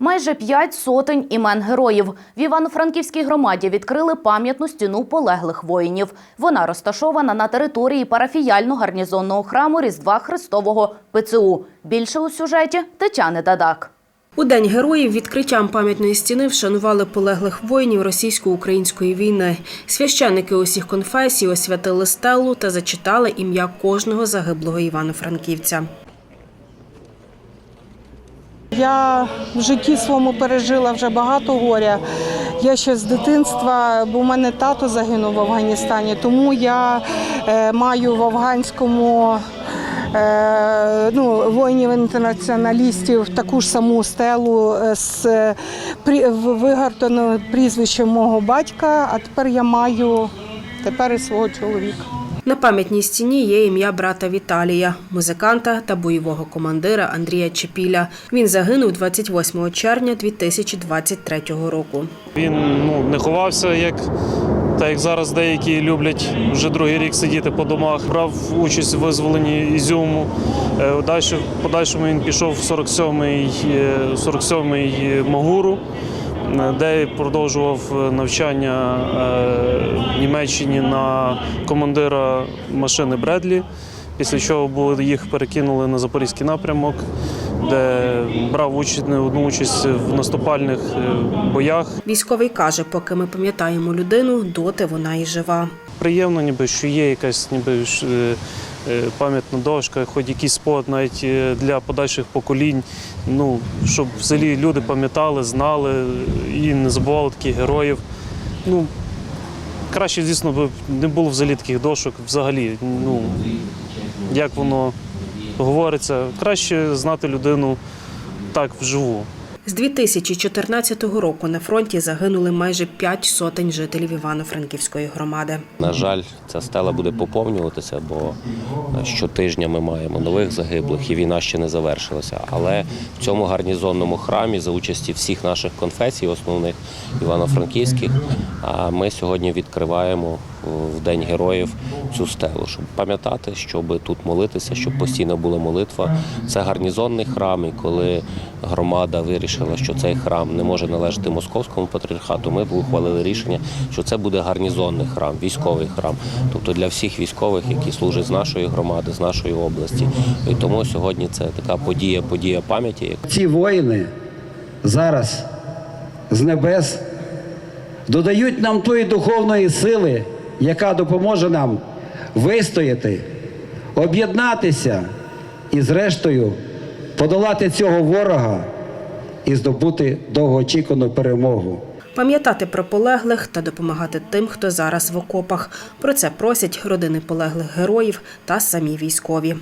Майже п'ять сотень імен героїв. В Івано-Франківській громаді відкрили пам'ятну стіну полеглих воїнів. Вона розташована на території парафіяльно-гарнізонного храму Різдва Христового ПЦУ. Більше у сюжеті Тетяни Дадак. У День героїв відкриттям пам'ятної стіни вшанували полеглих воїнів російсько-української війни. Священники усіх конфесій освятили стелу та зачитали ім'я кожного загиблого івано-франківця. Я в житті своєму пережила вже багато горя. Я ще з дитинства, бо в мене тато загинув в Афганістані, тому я е, маю в афганському е, ну, воїнів-інтернаціоналістів таку ж саму стелу е, з вигартаним прізвищем мого батька, а тепер я маю тепер і свого чоловіка. На пам'ятній стіні є ім'я брата Віталія, музиканта та бойового командира Андрія Чепіля. Він загинув 28 червня 2023 року. Він ну, не ховався, як, так як зараз деякі люблять вже другий рік сидіти по домах. Брав участь в визволенні Ізюму. Е, Далі, подальшому він пішов в 47-й, е, 47-й Магуру, де продовжував е, навчання е, в Німеччині на командира машини Бредлі. Після чого їх перекинули на Запорізький напрямок, де брав участь, одну участь в наступальних е, боях. Військовий каже, поки ми пам'ятаємо людину, доти вона і жива. Приємно, ніби що є якась ніби пам'ятна дошка, хоч якийсь спот навіть е, для подальших поколінь. Ну щоб взагалі люди пам'ятали, знали і не забували таких героїв. Ну краще, звісно, б не було взагалі таких дошок. Взагалі, ну як воно говориться, краще знати людину так вживу. З 2014 року на фронті загинули майже п'ять сотень жителів Івано-Франківської громади. На жаль, ця стела буде поповнюватися, бо щотижня ми маємо нових загиблих, і війна ще не завершилася. Але в цьому гарнізонному храмі за участі всіх наших конфесій, основних івано-франківських, ми сьогодні відкриваємо в День героїв цю стелу, щоб пам'ятати, щоб тут молитися, щоб постійно була молитва. Це гарнізонний храм, і коли громада вирішила, що цей храм не може належати московському патріархату, ми ухвалили рішення, що це буде гарнізонний храм, військовий храм, тобто для всіх військових, які служать з нашої громади, з нашої області. І тому сьогодні це така подія, подія пам'яті, Ці воїни зараз з небес додають нам тої духовної сили, яка допоможе нам вистояти, об'єднатися і, зрештою, подолати цього ворога і здобути довгоочікувану перемогу. Пам'ятати про полеглих та допомагати тим, хто зараз в окопах. Про це просять родини полеглих героїв та самі військові.